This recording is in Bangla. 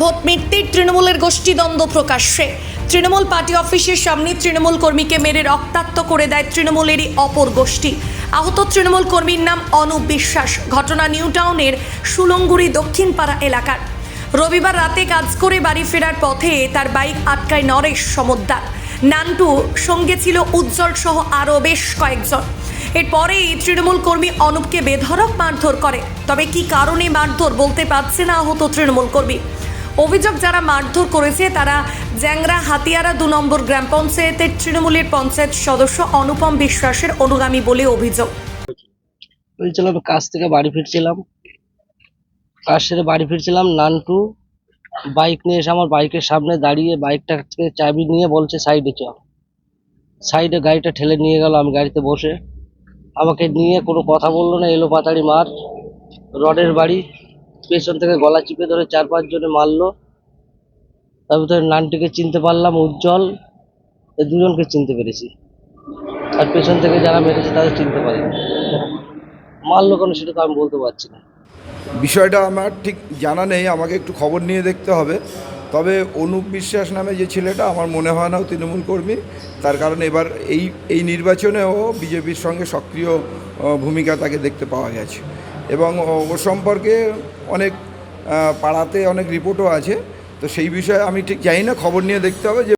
ভোট মিটতেই তৃণমূলের গোষ্ঠীদ্বন্দ্ব প্রকাশ্যে। তৃণমূল পার্টি অফিসের সামনে তৃণমূল কর্মীকে মেরে রক্তাক্ত করে দেয় তৃণমূলেরই অপর গোষ্ঠী। আহত তৃণমূল কর্মীর নাম অনুপ বিশ্বাস। ঘটনা নিউ টাউনের সুলঙ্গুড়ি দক্ষিণপাড়া এলাকার। রবিবার রাতে কাজ করে বাড়ি ফেরার পথে তার বাইক আটকায় নরেশ সমদ্দার। নান্টু সঙ্গে ছিল উজ্জ্বল সহ আরও বেশ কয়েকজন। এরপরেই তৃণমূল কর্মী অনুপকে বেধরক মারধর করে। তবে কি কারণে মারধর বলতে পারছে না আহত তৃণমূল কর্মী। অভিযোগ যারা মারধর করেছে, তারা জ্যাংরা হাতিয়ারা দু নম্বর গ্রাম পঞ্চায়েতের তৃণমূলের পঞ্চায়েত সদস্য অনুপম বিশ্বাসের অনুগামী বলে অভিযোগ। বলছিলাম কাজ থেকে বাড়ি ফিরছিলাম। কাজ সেরে বাড়ি ফিরছিলাম, নানটু বাইক নিয়ে এসে আমার বাইকের সামনে দাঁড়িয়ে বাইকটা থেকে চাবি নিয়ে বলছে, সাইডে চ সাইডে গাড়িটা ঠেলে নিয়ে গেল আমি গাড়িতে বসে। আমাকে নিয়ে কোনো কথা বলল না এলো পাতাড়ি মার। রডের বাড়ি পেছন থেকে গলা চিপে ধরে চার পাঁচ জনে মারলো। তার ভিতরে নানটিকে চিনতে পারলাম, উজ্জ্বল। এই দুজনকে চিনতে পেরেছি। আর পেছন থেকে যারা মেরেছে তাদের চিনতে পারিনি। মারলো কেন সেটা তো আমি বলতে পারছি না। বিষয়টা আমার ঠিক জানা নেই, আমাকে একটু খবর নিয়ে দেখতে হবে। তবে অনুপ বিশ্বাস নামে যে ছেলেটা, আমার মনে হয় না তৃণমূল কর্মী। তার কারণ এবার এই এই নির্বাচনেও বিজেপির সঙ্গে সক্রিয় ভূমিকা তাকে দেখতে পাওয়া গেছে। এবং ও- ও সম্পর্কে অনেক পাড়াতে অনেক রিপোর্টও আছে। তো সেই বিষয়ে আমি ঠিক জানি না, খবর নিয়ে দেখতে হবে যে